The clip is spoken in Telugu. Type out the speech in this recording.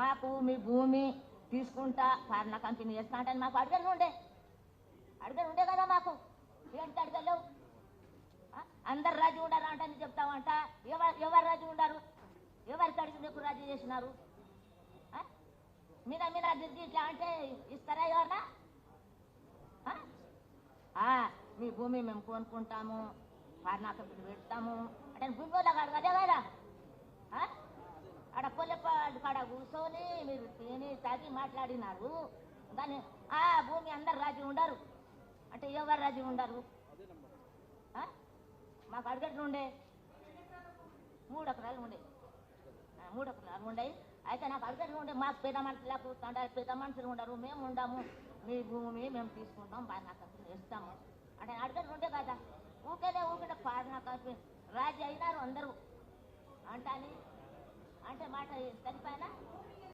మాకు మీ భూమి తీసుకుంటా పాలన కంపెనీ చేస్తా అంటే మాకు అడగలు ఉండే అడగలు ఉండే కదా మాకు. ఏంటి అడగలేవు అందరు రాజు ఉండారు అంటే చెప్తామంట. ఎవరు ఎవరు రాజు ఉండారు? ఎవరికి అడిగి మీకు రాజు చేసినారు? ఆ? మీద మీద దిద్ది ఇట్లా అంటే ఇస్తారా ఎవరన్నా? ఆ? ఆ, మీ భూమి మేము కొనుక్కుంటాము పాలనా కంపెనీ పెడతాము. అంటే భూమి వాళ్ళకి అడగదే కదా ఆ? ఆడ పొల్లెపాడు కాడ కూర్చొని మీరు తిని తాగి మాట్లాడినారు. దాన్ని ఆ భూమి అందరు రాజీ ఉండరు. అంటే ఎవరు రాజీ ఉండరు? మాకు అడగట్లు ఉండే? మూడు ఎకరాలు ఉండే. మూడు ఎకరాలు ఉండే. అయితే నాకు అడగట్లు ఉండే మాకు పేద మనుషులకు తండ్రి పేద మనుషులు ఉండరు. మేము ఉండము. మీ భూమి మేము తీసుకుంటాం పాలనా కంపెనీ ఇస్తాము అంటే అడగట్లు ఉండే కదా. ఊకేనే ఊకే పాలనా కంపెనీ రాజీ అయినారు అందరూ. అంటే అని మాట సరిపోయినా?